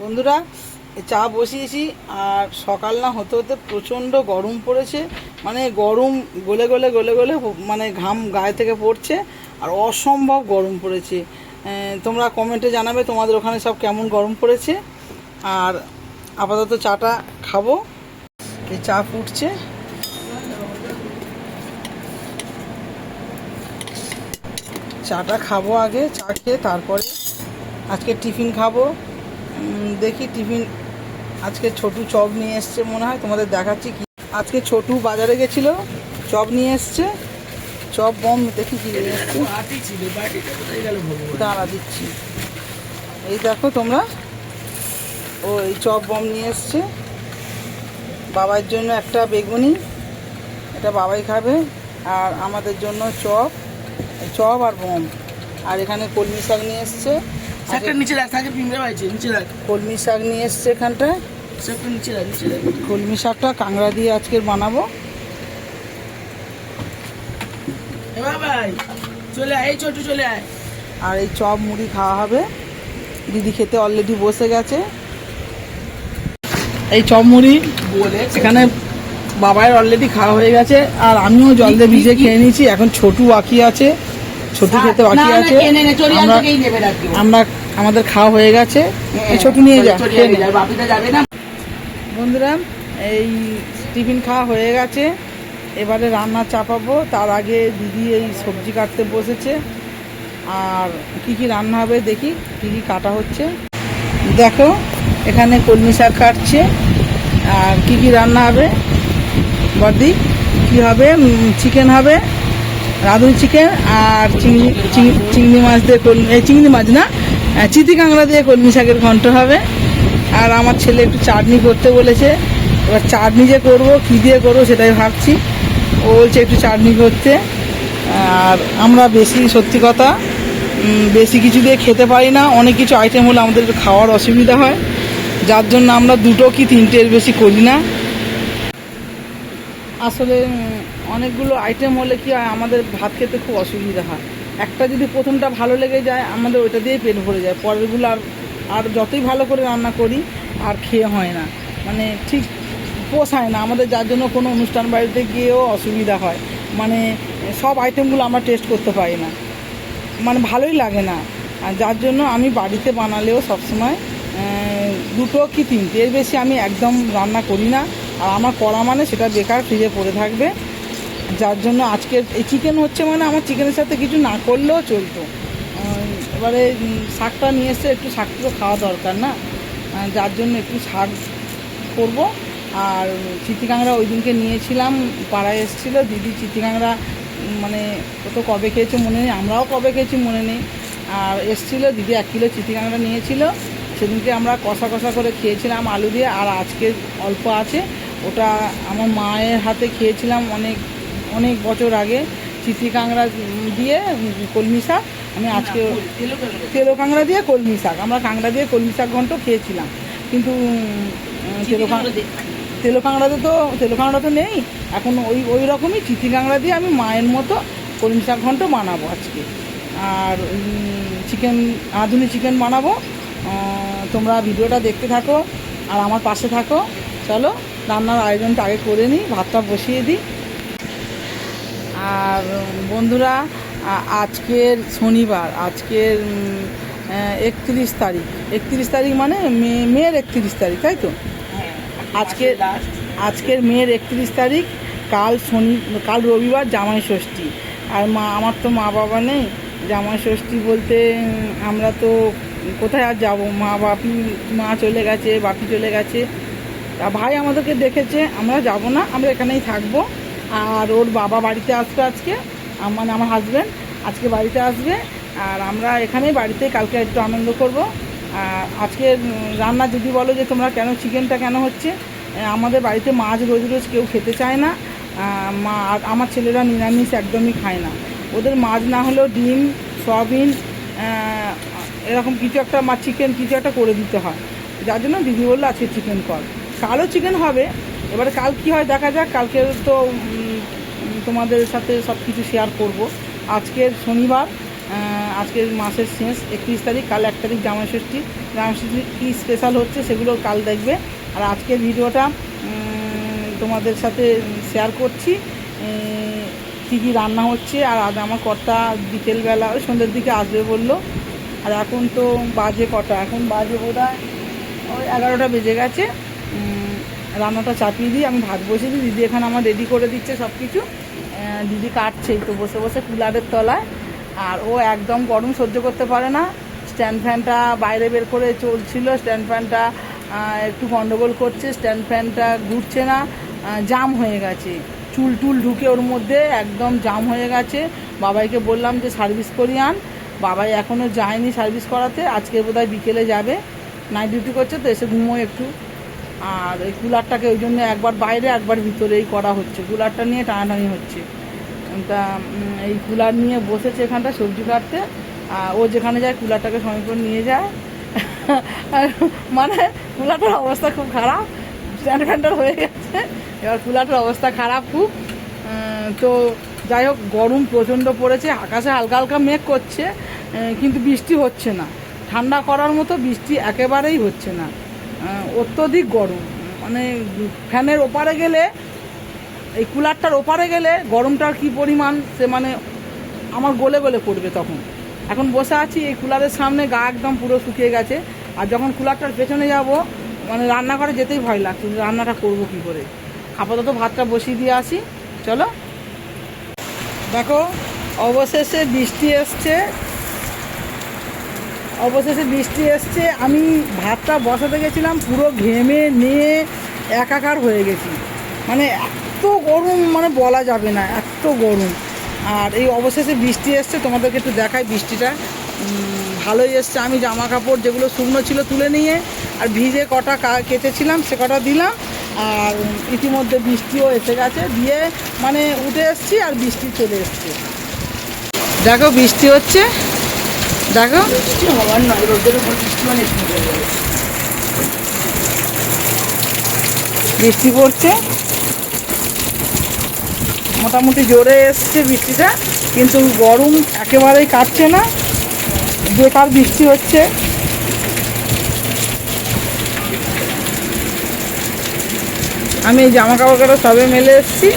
বন্ধুরা চা বসিয়েছি, আর সকাল না হতে হতে প্রচণ্ড গরম পড়েছে। মানে গরম গলে গলে গলে গলে মানে ঘাম গায়ে থেকে পড়ছে, আর অসম্ভব গরম পড়েছে। তোমরা কমেন্টে জানাবে তোমাদের ওখানে সব কেমন গরম পড়েছে। আর আপাতত চাটা খাব। এই চা ফুটছে। চাটা খাব আগে, চা খেয়ে তারপরে আজকে টিফিন খাব। দেখি টিফিন। আজকে ছোটু চপ নিয়ে এসছে মনে হয় তোমাদের দেখাচ্ছি কি। আজকে ছোটু বাজারে গেছিল চপ নিয়ে এসছে। চপ বম দেখি কি নিয়ে এসছে দাঁড়া দিচ্ছি। এই দেখো তোমরা ও এই চপ বম নিয়ে এসছে। বাবার জন্য একটা বেগুনি এটা বাবাই খাবে। আর আমাদের জন্য চপ চপ আর বম। আর এখানে কলমি শাক নিয়ে এসছে। শাকটা নিচে রাখ পাইছে নিচে রাখ। কলমি শাক নিয়ে এসছে এখানটায়। শাকটা নিচে রাখ নিচে রাখ। কলমি শাকটা কাংড়া দিয়ে আজকের বানাবো। ভাই চলে আয় এই ছোট চলে আয়। আর এই চপ মুড়ি খাওয়া হবে। দিদি খেতে অলরেডি বসে গেছে। এই চপ মুড়ি বলে এখানে বাবার অলরেডি খাওয়া হয়ে গেছে। আর আমিও জল দিয়ে ভিজে খেয়ে নিয়েছি এখন ছোটু বাকি আছে। ছোটু খেতে বাকি আছে। আমরা আমরা আমাদের খাওয়া হয়ে গেছে। এই ছোটু নিয়ে যা যাবে না। বন্ধুরা এই টিফিন খাওয়া হয়ে গেছে। এবারে রান্না চাপাবো। তার আগে দিদি এই সবজি কাটতে বসেছে। আর কি কি রান্না হবে দেখি কি কি কাটা হচ্ছে। দেখো এখানে কলমি শাক কাটছে। আর কি কি রান্না হবে? বর্দি কি হবে? চিকেন হবে? রাঁধুনি চিকেন আর চিংড়ি চিংড়ি মাছ দিয়ে কলমি চিংড়ি মাছ না চিতি কাঁকড়া দিয়ে কলমি শাকের ঘন্ট হবে। আর আমার ছেলে একটু চাটনি করতে বলেছে, এবার চাটনি যে করব, কী দিয়ে করব সেটাই ভাবছি। ও বলছে একটু চাটনি করতে। আর আমরা বেশি, সত্যি কথা বেশি কিছু দিয়ে খেতে পারি না। অনেক কিছু আইটেম হলে আমাদের খাওয়ার অসুবিধা হয়। যার জন্য আমরা দুটো কি তিনটের বেশি করি না। আসলে অনেকগুলো আইটেম হলে কি হয়, আমাদের ভাত খেতে খুব অসুবিধা হয়। একটা যদি প্রথমটা ভালো লেগে যায়, আমাদের ওইটা দিয়েই পেট ভরে যায়। পরেরগুলো আর আর যতই ভালো করে রান্না করি, আর খেয়ে হয় না। মানে ঠিক পোষায় না। আমাদের যার জন্য কোনো অনুষ্ঠান বাড়িতে গিয়েও অসুবিধা হয়। মানে সব আইটেমগুলো আমরা টেস্ট করতে পারি না। মানে ভালোই লাগে না। আর যার জন্য আমি বাড়িতে বানালেও সবসময় দুটো কি তিনটে। এর বেশি আমি একদম রান্না করি না। আর আমার করা মানে সেটা বেকার ফ্রিজে পড়ে থাকবে। যার জন্য আজকে এই চিকেন হচ্ছে মানে আমার চিকেনের সাথে কিছু না করলেও চলতো। এবারে শাকটা নিয়ে এসে একটু শাকটা তো খাওয়া দরকার না। যার জন্য একটু শাক করব। আর চিতি কাঁকড়া ওই দিনকে নিয়েছিলাম, পাড়ায় এসেছিল। দিদি চিতি কাঁকড়া মানে ও তো কবে খেয়েছে মনে নেই, আমরাও কবে খেয়েছি মনে নেই। আর এসেছিল, দিদি এক কিলো চিতি কাঁকড়া নিয়েছিল। সেদিনকে আমরা কষা কষা করে খেয়েছিলাম আলু দিয়ে। আর আজকে অল্প আছে। ওটা আমার মায়ের হাতে খেয়েছিলাম অনেক অনেক বছর আগে চিতি কাঁকড়া দিয়ে কলমি শাক আমি আজকে তেলো কাঁকড়া। দিয়ে কলমি শাক। আমরা কাঁকড়া দিয়ে কলমি শাক ঘন্ট খেয়েছিলাম। কিন্তু তেলো কাঁকড়া তেলো কাঁকড়াতে তো তেলো কাঁকড়া তো নেই। এখন ওই ওই রকমই চিতি কাঁকড়া দিয়ে আমি মায়ের মতো কলমি শাক ঘন্ট বানাবো আজকে। আর চিকেন আধুনি চিকেন বানাবো। তোমরা ভিডিওটা দেখতে থাকো আর আমার পাশে থাকো। চলো রান্নার আয়োজনটা আগে করে নিই ভাতটা বসিয়ে দিই। আর বন্ধুরা আজকের শনিবার আজকের একত্রিশ তারিখ। একত্রিশ তারিখ মানে মেয়ের একত্রিশ তারিখ তাই তো? আজকে আজকের মেয়ের একত্রিশ তারিখ কাল শনি কাল রবিবার জামাই ষষ্ঠী। আর মা আমার তো মা বাবা নেই। জামাই ষষ্ঠী বলতে আমরা তো কোথায় আর যাব? মা বাপি মা চলে গেছে বাপি চলে গেছে। তা ভাই আমাদেরকে দেখেছে আমরা যাব না আমরা এখানেই থাকব। আর ওর বাবা বাড়িতে আসবে আজকে মানে আমার হাজব্যান্ড আজকে বাড়িতে আসবে। আর আমরা এখানেই বাড়িতে কালকে একটু আনন্দ করব। আর আজকে রান্না যদি বলো যে তোমরা কেন চিকেনটা কেন হচ্ছে? আমাদের বাড়িতে মাছ রোজ রোজ কেউ খেতে চায় না। মা আমার ছেলেরা নিরামিষ একদমই খায় না। ওদের মাছ না হলেও ডিম, সয়াবিন এরকম কিছু একটা মাছ চিকেন কিছু একটা করে দিতে হয়। যার জন্য দিদি বলল আজকে চিকেন কর। কালও চিকেন হবে। এবারে কাল কি হয় দেখা যাক, কালকে তো তোমাদের সাথে সব কিছু শেয়ার করব। আজকের শনিবার আজকের মাসের শেষ, একত্রিশ তারিখ, কাল এক তারিখ জামাই ষষ্ঠী জামাই ষষ্ঠী কী স্পেশাল হচ্ছে সেগুলো কাল দেখবে। আর আজকের ভিডিওটা তোমাদের সাথে শেয়ার করছি। কী কী রান্না হচ্ছে, আর আজ আমার কর্তা বিকেলবেলা, ওই সন্ধ্যের দিকে আসবে বলল। আর এখন তো বাজে কটা, এখন বাজে বোধ ওই এগারোটা বেজে গেছে। রান্নাটা চাপিয়ে দিই, আমি ভাত বসিয়ে দিই, দিদি এখানে আমার রেডি করে দিচ্ছে সব কিছু দিদি কাটছেই তো বসে বসে কুলারের তলায়। আর ও একদম গরম সহ্য করতে পারে না। স্ট্যান্ড ফ্যানটা বাইরে বের করে চলছিল, স্ট্যান্ড ফ্যানটা একটু গন্ডগোল করছে, স্ট্যান্ড ফ্যানটা ঘুরছে না জাম হয়ে গেছে। চুল টুল ঢুকে ওর মধ্যে একদম জাম হয়ে গেছে। বাবাইকে বললাম যে, সার্ভিস করিয়ে আন। বাবাই এখনও যায়নি সার্ভিস করাতে, আজকে বোধহয় বিকেলে যাবে। নাইট ডিউটি করছে তো, এসে ঘুমোয় একটু। আর এই কুলারটাকে ওই জন্য একবার বাইরে, একবার ভিতরেই করা হচ্ছে। কুলারটা নিয়ে টানাটানি হচ্ছে। তা এই কুলার নিয়ে বসেছে এখানটা সবজি কাটতে, আর ও যেখানে যায় কুলারটাকে সঙ্গে করে নিয়ে যায়। মানে কুলারটার অবস্থা খুব খারাপ স্ট্যান্ড ফ্যান্ডার হয়ে গেছে। এবার কুলারটার অবস্থা খারাপ খুব। তো যাই হোক, গরম প্রচণ্ড পড়েছে, আকাশে হালকা হালকা মেঘ করছে কিন্তু বৃষ্টি হচ্ছে না। ঠান্ডা করার মতো বৃষ্টি একেবারেই হচ্ছে না। অত্যধিক গরম। মানে ফ্যানের ওপারে গেলে এই কুলারটার ওপারে গেলে গরমটার কি পরিমাণ, সে মানে আমার গলে গলে পড়বে তখন। এখন বসে আছি, এই কুলারের সামনে গা একদম পুরো শুকিয়ে গেছে। আর যখন কুলারটার পেছনে যাব মানে রান্নাঘরে যেতেই ভয় লাগছে রান্নাটা করব কি করে। আপাতত ভাতটা বসিয়ে দিয়ে আসি, চলো। দেখো, অবশেষে বৃষ্টি এসছে। অবশেষে বৃষ্টি এসছে, আমি ভাতটা বসাতে গেছিলাম, পুরো ঘেমে নিয়ে একাকার হয়ে গেছি। মানে এত গরম মানে বলা যাবে না এত গরম। আর এই অবশেষে বৃষ্টি এসছে তোমাদেরকে একটু দেখাই বৃষ্টিটা। ভালোই এসছে আমি জামা কাপড় যেগুলো শুকনো ছিল তুলে নিয়ে আর ভিজে কটা কা- কেচেছিলাম সে কটা দিলাম। আর ইতিমধ্যে বৃষ্টিও এসে গেছে দিয়ে মানে উঠে এসছি আর বৃষ্টি চলে এসছে। দেখো বৃষ্টি হচ্ছে। দেখো। বৃষ্টি হওয়ার নয় রোদের উপর বৃষ্টি মানে। বৃষ্টি পড়ছে। মোটামুটি জোরে এসছে বৃষ্টিটা, কিন্তু গরম একেবারেই কাটছে না। বেকার বৃষ্টি হচ্ছে। আমি এই জামা কাপড় সবে মেলে এসছি,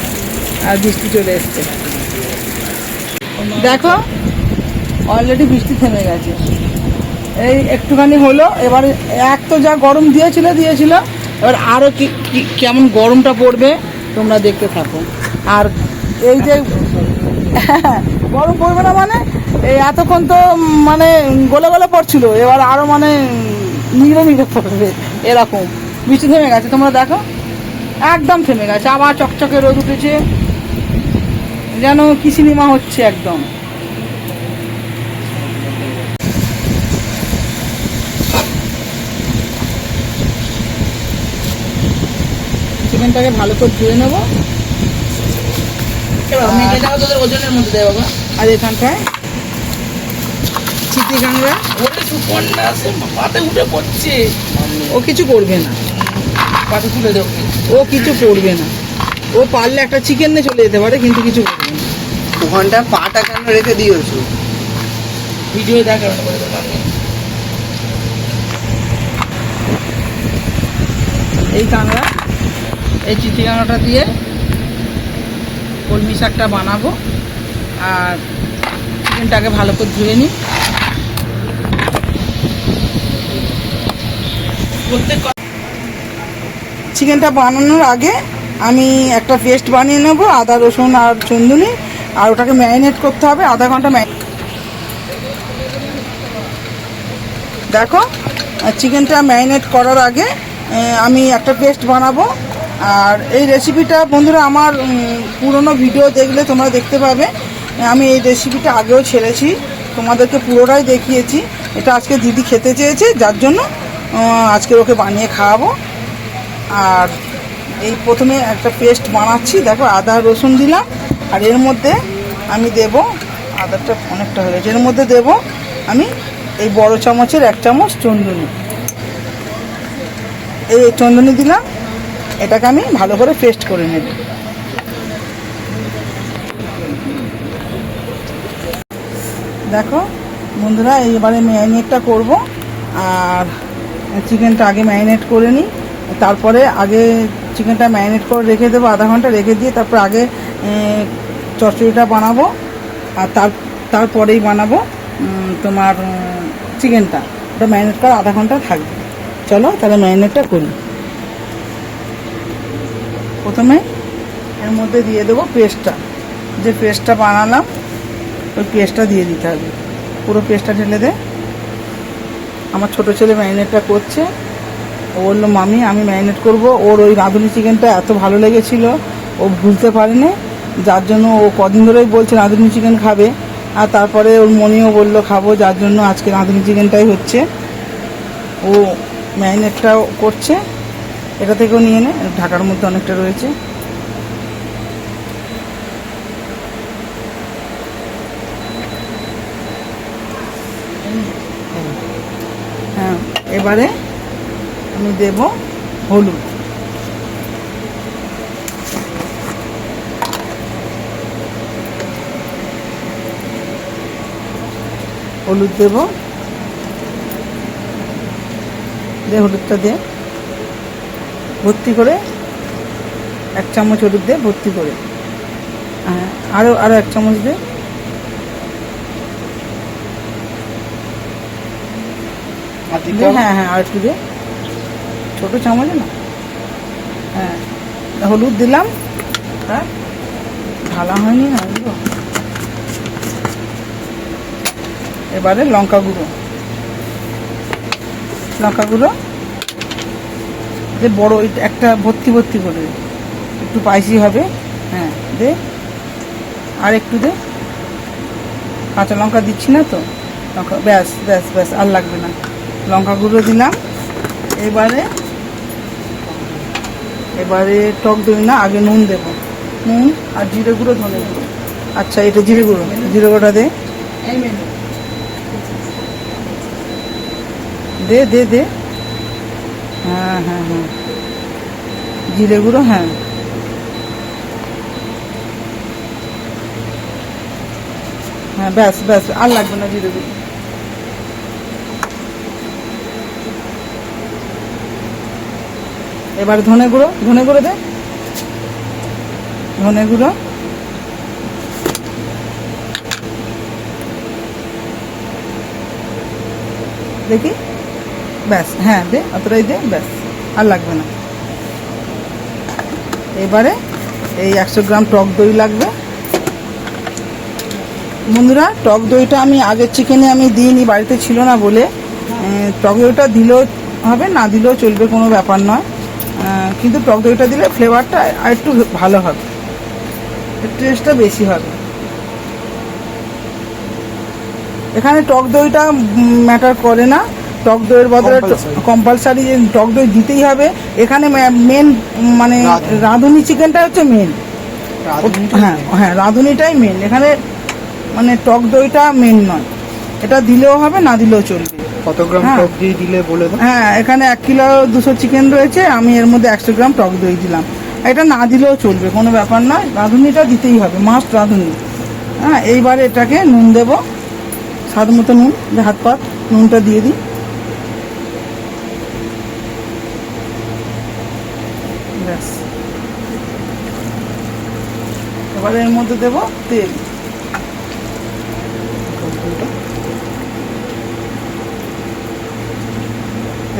আর বৃষ্টি চলে এসছে। দেখো অলরেডি বৃষ্টি থেমে গেছে। এই একটুখানি হলো, এবার এক তো যা গরম দিয়েছিল দিয়েছিল। এবার আরও কি, কেমন গরমটা পড়বে, তোমরা দেখতে থাকো। আর এই যে, গরম পড়বে না মানে? এই এতক্ষণ তো মানে গলে গলে পড়ছিল। এবার আরও মানে নিড়ে নিড়ে পড়বে, এরকম। বৃষ্টি থেমে গেছে, তোমরা দেখো। একদম থেমে গেছে, আবার চকচকে রোদ উঠেছে। যেন কি সিনেমা হচ্ছে একদম। চিকেনটাকে ভালো করে ধুয়ে নেব। তোদের ওজনের মধ্যে দেয় বাবা। আর এখানটায় ওরে সে উঠে পড়ছে। ও কিছু করবে না। পাতে তুলে দেবো ও কিছু করবে না। ও পারলে একটা চিকেন নিয়ে চলে যেতে পারে কিন্তু কিছু করবে না। ওখানটা পাটা কেন রেখে দিয়েছ? ভিডিও। এই কাঁকড়া এই চিঠি কাঁকড়াটা দিয়ে শাকটা বানাবো। আর চিকেনটাকে ভালো করে ধুয়ে নিই। চিকেনটা বানানোর আগে আমি একটা পেস্ট বানিয়ে নেব, আদা, রসুন আর চন্দুনি। আর ওটাকে ম্যারিনেট করতে হবে আধা ঘণ্টা দেখো, চিকেনটা ম্যারিনেট করার আগে আমি একটা পেস্ট বানাবো। আর এই রেসিপিটা বন্ধুরা আমার পুরনো ভিডিও দেখলে তোমরা দেখতে পাবে। আমি এই রেসিপিটা আগেও ছেড়েছি, তোমাদেরকে পুরোটাই দেখিয়েছি। এটা আজকে দিদি খেতে চেয়েছে, যার জন্য আজকে ওকে বানিয়ে খাওয়াবো। আর এই প্রথমে একটা পেস্ট বানাচ্ছি, দেখো আদা, রসুন দিলাম, আর এর মধ্যে আমি দেব, আদাটা অনেকটা হয়ে গেছে, এর মধ্যে দেব আমি এই বড় চামচের এক চামচ চন্দনী। এই চন্দনী দিলাম এটাকে আমি ভালো করে পেস্ট করে নেব। দেখো বন্ধুরা এইবারে ম্যারিনেটটা করব আর চিকেনটা আগে ম্যারিনেট করে নিই। তারপরে আগে চিকেনটা ম্যারিনেট করে রেখে দেবো আধা ঘণ্টা রেখে দিয়ে তারপর আগে আহ, চচ্চড়িটা বানাবো আর তার তারপরেই বানাবো তোমার চিকেনটা। ওটা ম্যারিনেট করা আধা ঘণ্টা থাকবে। চলো তাহলে ম্যারিনেটটা করি। প্রথমে এর মধ্যে দিয়ে দেবো পেস্টটা। যে পেস্টটা বানালাম, ওই পেস্টটা দিয়ে দিতে হবে। পুরো পেস্টটা ঢেলে দে। আমার ছোট ছেলে ম্যারিনেটটা করছে। ও বলল, মামি, আমি ম্যারিনেট করব। ওর ওই রাঁধুনি চিকেনটা এত ভালো লেগেছিল, ও ভুলতে পারেনি। যার জন্য ও কদিন ধরেই বলছে, রাঁধুনি চিকেন খাবে। আর তারপরে ওর মনিও বলল, খাব। যার জন্য আজকে রাঁধুনি চিকেনটাই হচ্ছে। ও ম্যারিনেটটাও করছে। এটা থেকেও নিয়ে নে, ঢাকার মধ্যে অনেকটা রয়েছে। হ্যাঁ এবারে আমি দেব হলুদ। হলুদ দেব। দে হলুদটা দে। ভর্তি করে এক চামচ হলুদ দিয়ে ভর্তি করে। হ্যাঁ আরও আরও এক চামচ দিয়ে। হ্যাঁ হ্যাঁ আর একটু দে ছোটো চামচে না? হ্যাঁ হলুদ দিলাম। হ্যাঁ ঢালা হয়নি না এবারে লঙ্কা গুঁড়ো। লঙ্কা গুঁড়ো। যে বড় একটা ভর্তি ভর্তি করে। দে। একটু পাইসি হবে। হ্যাঁ দে। আর একটু দে। কাঁচা লঙ্কা দিচ্ছি না তো? লঙ্কা ব্যাস ব্যাস ব্যাস আর লাগবে না। লঙ্কা গুঁড়ো দিলাম। এবারে এবারে টক দই না আগে নুন দেবো। নুন আর জিরে গুঁড়ো ধনে গুঁড়ো। আচ্ছা এটা জিরে গুঁড়ো। জিরে গুঁড়োটা দে। দে দে দে। হ্যাঁ হ্যাঁ হ্যাঁ। জিরে গুঁড়ো হ্যাঁ। হ্যাঁ ব্যাস ব্যাস, আর লাগবে না জিরে গুঁড়ো। এবার ধনে গুঁড়ো ধনে গুঁড়ো দে। ধনে গুঁড়ো। দেখি। ব্যাস হ্যাঁ দে অতটাই দে, ব্যাস, আর লাগবে না। এবারে এই একশো গ্রাম টক দই লাগবে। বন্ধুরা, টক দইটা আমি আগের চিকেনে আমি দিইনি, বাড়িতে ছিল না বলে। টক দইটা দিলেও হবে, না দিলেও চলবে, কোনো ব্যাপার নয়। কিন্তু টক দইটা দিলে ফ্লেভারটা আর একটু ভালো হবে। টেস্টটা বেশি হবে। এখানে টক দইটা ম্যাটার করে না। টক দইয়ের বদলে কম্পালসারি টক দই দিতেই হবে। এখানে মেন মানে রাঁধুনি। চিকেনটা হচ্ছে মেন হ্যাঁ হ্যাঁ রাঁধুনিটাই মেন এখানে মানে টক দইটা মেন নয়। এটা দিলেও হবে না দিলেও চলবে। কত গ্রাম হ্যাঁ। টক দিয়ে দিলে বলে হ্যাঁ এখানে এক কিলো দুশো চিকেন রয়েছে আমি এর মধ্যে একশো গ্রাম টক দই দিলাম। এটা না দিলেও চলবে কোনো ব্যাপার নয়। রাঁধুনিটা দিতেই হবে মাস্ট রাঁধুনি। হ্যাঁ এইবার এটাকে নুন দেবো। স্বাদ মতো নুন হাত পাত নুনটা দিয়ে দিই ব্যাস এবার এর মধ্যে দেব তেল।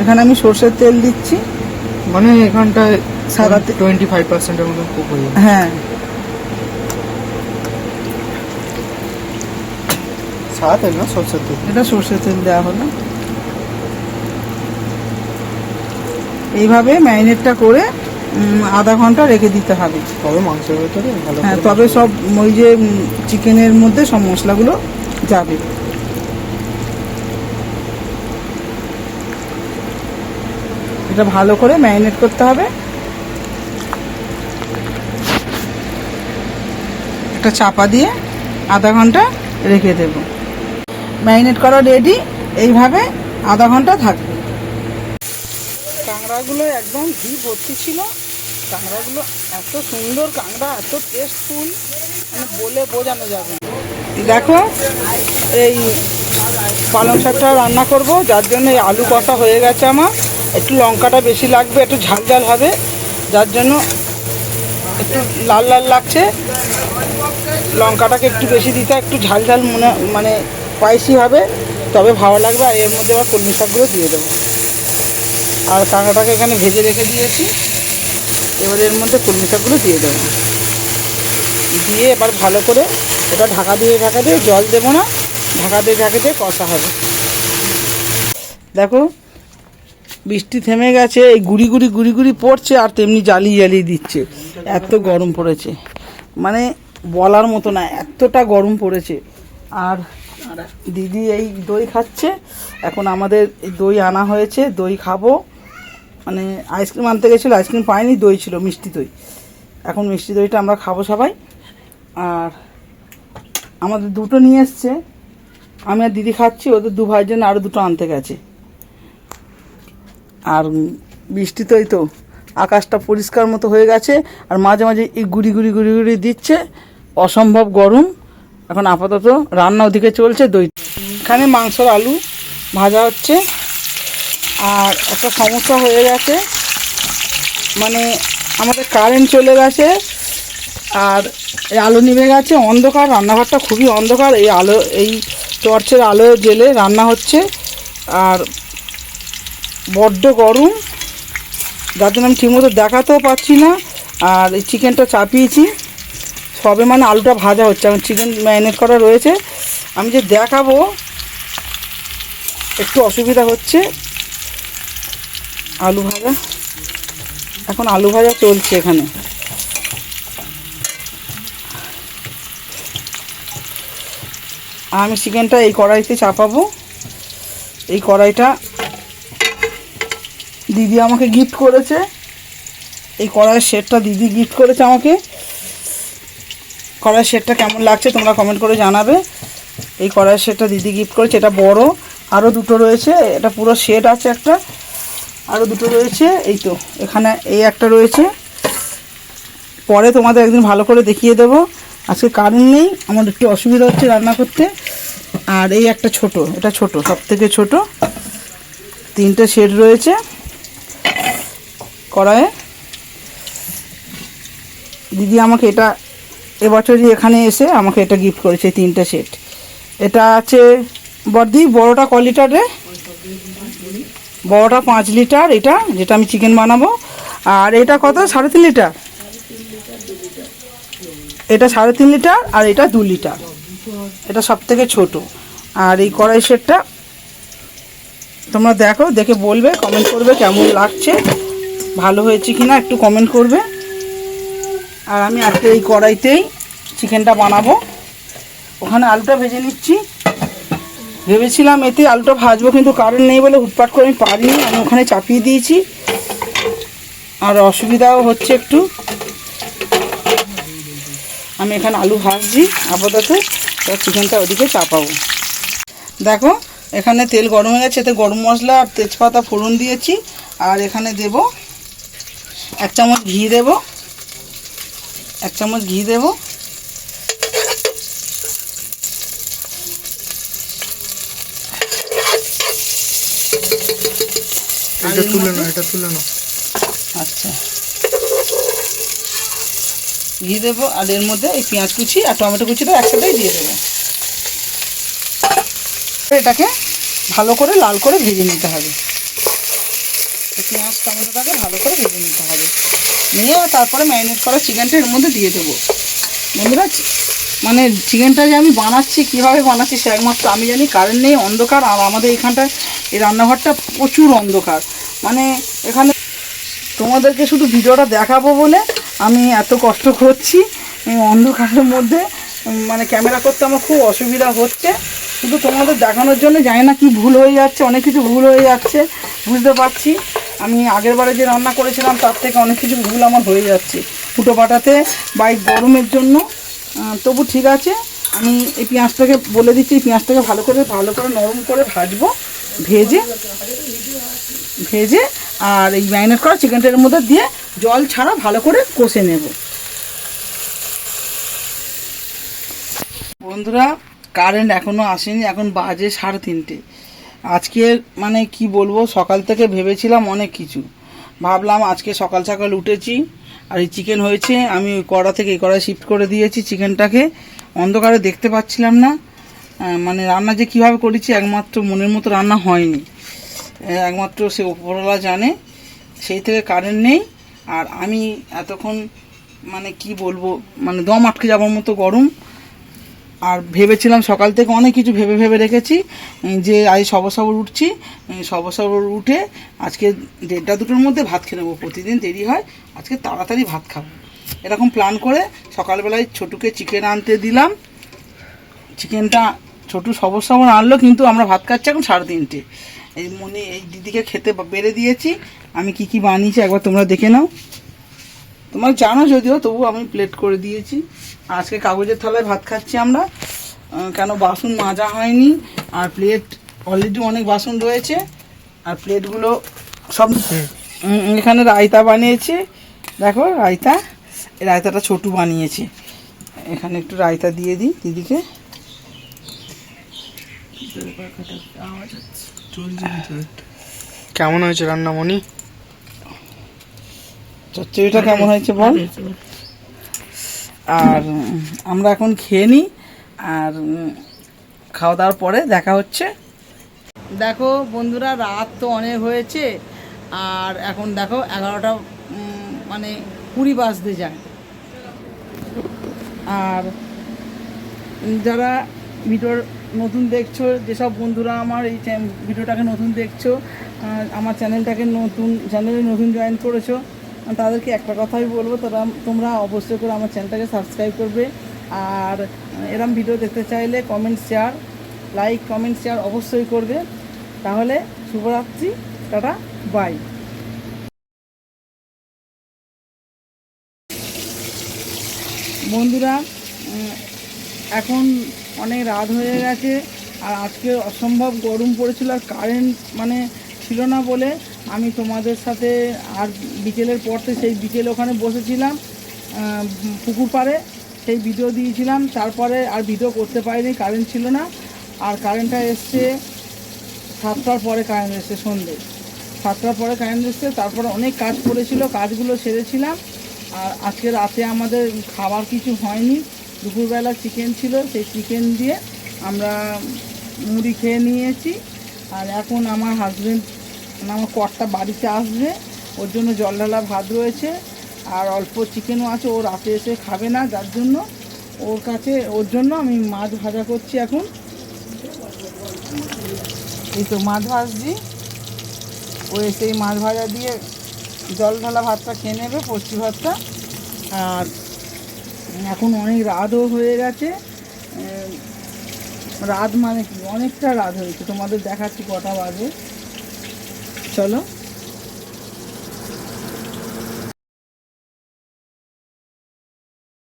এখানে আমি সর্ষের তেল দিচ্ছি। মানে এখানটায় সাদা টোয়েন্টি ফাইভ পার্সেন্টের মতো কুক হয়ে যাবে। হ্যাঁ। সাদা তেল না সরষের তেল? এটা সর্ষের তেল দেওয়া হলো। এইভাবে ম্যারিনেটটা করে আধা ঘণ্টা রেখে দিতে হবে। তবে মাংসের ভেতরে হ্যাঁ তবে সব ওই যে চিকেনের মধ্যে সব মশলাগুলো যাবে। এটা ভালো করে ম্যারিনেট করতে হবে। একটা চাপা দিয়ে আধা ঘণ্টা রেখে দেব। ম্যারিনেট করা রেডি এইভাবে আধা ঘণ্টা থাকবে। কাঁকড়াগুলো একদম ঘি ভর্তি ছিল। কাঁকড়াগুলো এত সুন্দর কাঁকড়া, এত টেস্টফুল মানে বলে বোঝানো যাবে। দেখো, এই পালং শাকটা রান্না করব, যার জন্য এই আলু কষা হয়ে গেছে আমার। একটু লঙ্কাটা বেশি লাগবে, একটু ঝাল ঝাল হবে। যার জন্য একটু লাল লাল লাগছে। লঙ্কাটাকে একটু বেশি দিতে, একটু ঝাল ঝাল মনে মানে স্পাইসি হবে। তবে ভালো লাগবে, আর এর মধ্যে আবার কলমি শাকগুলো দিয়ে দেবো। আর কাঁকড়াটাকে এখানে ভেজে রেখে দিয়েছি। এবার এর মধ্যে কলমি শাকগুলো দিয়ে দেবো। দিয়ে এবার ভালো করে ওটা ঢাকা দিয়ে ঢাকা দিয়ে জল দেবো না, ঢাকা দিয়ে ঢাকা দিয়ে কষা হবে। দেখো, বৃষ্টি থেমে গেছে, এই গুড়ি গুড়ি গুড়ি গুড়ি পড়ছে আর তেমনি জ্বালিয়ে জ্বালিয়ে দিচ্ছে। এত গরম পড়েছে। মানে বলার মতো না, এতটা গরম পড়েছে। আর দিদি এই দই খাচ্ছে। এখন আমাদের দই আনা হয়েছে, দই খাব। মানে আইসক্রিম আনতে গেছিল, আইসক্রিম পাইনি, দই ছিল, মিষ্টি দই। এখন মিষ্টি দইটা আমরা খাব সবাই। আর আমাদের দুটো নিয়ে এসছে। আমি আর দিদি খাচ্ছি, ওদের দু ভাইয়ের জন্য আরও দুটো আনতে গেছে। আর বৃষ্টি তো তো আকাশটা পরিষ্কার মতো হয়ে গেছে, আর মাঝে মাঝে এই গুড়ি গুড়ি গুড়ি গুড়ি দিচ্ছে। অসম্ভব গরম। এখন আপাতত রান্না ওদিকে চলছে দই। এখানে মাংসর আলু ভাজা হচ্ছে। আর একটা সমস্যা হয়ে গেছে। মানে আমাদের কারেন্ট চলে গেছে, আর এই আলো নিভে গেছে, অন্ধকার, রান্নাঘরটা খুবই অন্ধকার, এই আলো, এই টর্চের আলো জেলে রান্না হচ্ছে, আর বড্ড গরম, যার জন্য আমি ঠিকমতো দেখাতেও পাচ্ছি না, আর এই চিকেনটা চাপিয়েছি, সবে মানে আলুটা ভাজা হচ্ছে আমার চিকেন ম্যারিনেট করা রয়েছে, আমি যে দেখাবো, একটু অসুবিধা হচ্ছে আলু ভাজা। এখন আলু ভাজা চলছে এখানে। আমি চিকেনটা এই কড়াইতে চাপাবো। এই কড়াইটা দিদি আমাকে গিফট করেছে। এই কড়াইয়ের সেটটা দিদি গিফট করেছে আমাকে। কড়াইয়ের সেটটা কেমন লাগছে তোমরা কমেন্ট করে জানাবে। এই কড়াইয়ের সেটটা দিদি গিফট করেছে, এটা বড়। আরও দুটো রয়েছে, এটা পুরো সেট আছে একটা। আরও দুটো রয়েছে, এই তো, এখানে এই একটা রয়েছে। পরে তোমাদের একদিন ভালো করে দেখিয়ে দেবো। আজকে কারেন্ট নেই, আমার একটু অসুবিধা হচ্ছে রান্না করতে। আর এই একটা ছোট, এটা ছোট সব থেকে ছোট। তিনটে শেড রয়েছে কড়াইয়ে। দিদি আমাকে এটা এবছরই এখানে এসে আমাকে এটা গিফট করেছে তিনটে সেট এটা আছে বর্দি বড়টা ক লিটার রে বড়টা পাঁচ লিটার, এটা যেটা আমি চিকেন বানাবো। আর এটা কত? সাড়ে তিন লিটার? এটা সাড়ে তিন লিটার আর এটা দু লিটার। এটা সব থেকে ছোটো। আর এই কড়াই সেটটা তোমরা দেখো, দেখে বলবে কমেন্ট করবে কেমন লাগছে, ভালো হয়েছে কিনা একটু কমেন্ট করবে। আর আমি আজকে এই কড়াইতেই চিকেনটা বানাবো। ওখানে আলুটা ভেজে নিচ্ছি। ভেবেছিলাম এতে আলুটা ভাজবো, কিন্তু কারেন্ট নেই বলে হুটপাট করে আমি পারিনি। আমি ওখানে চাপিয়ে দিয়েছি। আর অসুবিধাও হচ্ছে একটু। আমি এখানে আলু ভাজছি, আপাতত এবার চিকেনটা ওদিকে চাপাবো। দেখো, এখানে তেল গরম হয়ে গেছে। এতে গরম মশলা আর তেজপাতা ফোড়ন দিয়েছি। আর এখানে দেব এক চামচ ঘি দেব। এক চামচ ঘি দেব। এটা তুলে নাও এটা তুলে নাও। আচ্ছা। ঘি দেবো আর এর মধ্যে এই পেঁয়াজ কুচি আর টমেটো কুচিটা একসাথেই দিয়ে দেবো। এটাকে ভালো করে লাল করে ভেজে নিতে হবে। পেঁয়াজ টমেটোটাকে ভালো করে ভেজে নিতে হবে। নিয়ে তারপরে ম্যারিনেট করা চিকেনটা এর মধ্যে দিয়ে দেবো। বন্ধুরা মানে চিকেনটা যে আমি বানাচ্ছি কীভাবে বানাচ্ছি সে একমাত্র আমি জানি। কারেন্ট নেই অন্ধকার আর আমাদের এখানটায় এই রান্নাঘরটা প্রচুর অন্ধকার। মানে এখানে তোমাদেরকে শুধু ভিডিওটা দেখাবো বলে আমি এত কষ্ট করছি অন্ধকারের মধ্যে মানে ক্যামেরা করতে আমার খুব অসুবিধা হচ্ছে। শুধু তোমাদের দেখানোর জন্য জানি না কি ভুল হয়ে যাচ্ছে, অনেক কিছু ভুল হয়ে যাচ্ছে, বুঝতে পারছি। আমি আগের বারে যে রান্না করেছিলাম, তার থেকে অনেক কিছু ভুল আমার হয়ে যাচ্ছে ফুটো পাটাতে বা গরমের জন্য। তবু ঠিক আছে, আমি এই পেঁয়াজটাকে বলে দিচ্ছি, এই পেঁয়াজটাকে ভালো করে ভালো করে নরম করে ভাজবো। ভেজে ভেজে আর এই ম্যারিনেট করা চিকেনটার মধ্যে দিয়ে জল ছাড়া ভালো করে কষে নেব। বন্ধুরা কারেন্ট এখনও আসেনি, এখন বাজে সাড়ে তিনটে। আজকে মানে কি বলব, সকাল থেকে ভেবেছিলাম অনেক কিছু। ভাবলাম আজকে সকাল সকাল উঠেছি, আর এই চিকেন হয়েছে, আমি ওই কড়া থেকে এই কড়ায় শিফট করে দিয়েছি চিকেনটাকে অন্ধকারে দেখতে পাচ্ছিলাম না। মানে রান্না যে কীভাবে করেছি একমাত্র মনের মতো রান্না হয়নি। একমাত্র সে ওপরওয়ালা জানে, সেই থেকে কারেন্ট নেই, আর আমি এতক্ষণ মানে কি বলব মানে দম আটকে যাবার মতো গরম। আর ভেবেছিলাম সকাল থেকে অনেক কিছু ভেবে ভেবে রেখেছি যে আজ সবর সবর উঠছি সবর সবর উঠে আজকে দেড়টা দুটোর মধ্যে ভাত খেয়ে নেব। প্রতিদিন দেরি হয়, আজকে তাড়াতাড়ি ভাত খাব। এরকম প্ল্যান করে সকালবেলায় ছোটুকে চিকেন আনতে দিলাম। চিকেনটা ছোটু সবর সবর আনলো, কিন্তু আমরা ভাত খাচ্ছি এখন সাড়ে তিনটে। এই মনে, এই দিদিকে খেতে বেড়ে দিয়েছি। আমি কি কি বানিয়েছি একবার তোমরা দেখে নাও। তোমার জানো যদিও তবু আমি প্লেট করে দিয়েছি। আজকে কাগজের থালায় ভাত খাচ্ছি আমরা। কেন বাসন মাজা হয়নি। আর প্লেট অলরেডি অনেক বাসন রয়েছে। আর প্লেটগুলো সব এখানে রায়তা বানিয়েছে। দেখো, রায়তা। রায়তাটা ছোটু বানিয়েছে। এখানে একটু রায়তা দিয়ে দিই দিদিকে। কেমন হয়েছে রান্না মনি চচ্চড়িটা কেমন হয়েছে বল? আর আমরা এখন খেয়ে নিই আর খাওয়া দাওয়ার পরে দেখা হচ্ছে। দেখো বন্ধুরা, রাত তো অনেক হয়েছে, আর এখন দেখো এগারোটা মানে কুড়ি বাজতে যায়। আর যারা ভিডিওর নতুন দেখছ, যেসব বন্ধুরা আমার এই ভিডিওটাকে নতুন দেখছ আমার চ্যানেলটাকে নতুন, চ্যানেলে নতুন জয়েন করেছ তাদেরকে একটা কথাই বলব, তারা তোমরা অবশ্যই করে আমার চ্যানেলটাকে সাবস্ক্রাইব করবে। আর এরম ভিডিও দেখতে চাইলে comment share like comment share অবশ্যই করবে। তাহলে শুভরাত্রি, টাটা বাই বন্ধুরা এখন অনেক রাত হয়ে গেছে, আর আজকে অসম্ভব গরম পড়েছিল আর কারেন্ট মানে ছিল না বলে আমি তোমাদের সাথে আর বিকেলের পর থেকে সেই বিকেল ওখানে বসেছিলাম পুকুর পাড়ে, সেই ভিডিও দিয়েছিলাম, তারপরে আর ভিডিও করতে পারিনি কারেন্ট ছিল না, আর কারেন্টটা এসছে সাতটার পরে কারেন্ট এসছে সন্ধে। সাতটার পরে কারেন্ট এসছে, তারপরে অনেক কাজ পড়েছিল, কাজগুলো সেরেছিলাম, আর আজকে রাতে আমাদের খাবার কিছু হয়নি। দুপুরবেলা চিকেন ছিল, সেই চিকেন দিয়ে আমরা মুড়ি খেয়ে নিয়েছি। আর এখন আমার হাজবেন্ড আমার কর্তা বাড়িতে আসবে, ওর জন্য জল ঢালা ভাত রয়েছে, আর অল্প চিকেনও আছে, ও রাতে এসে খাবে না, যার জন্য ওর কাছে, ওর জন্য আমি মাছ ভাজা করছি এখন। এই তো মাছ ভাজছি। ও এসে এই মাছ ভাজা দিয়ে জল ঢালা ভাতটা খেয়ে নেবে পচ্ছি ভাতটা। আর এখন অনেক রাতও হয়ে গেছে। রাত মানে কি? অনেকটা রাত হয়েছে। তোমাদের দেখাচ্ছি কটা বাজে। চলো।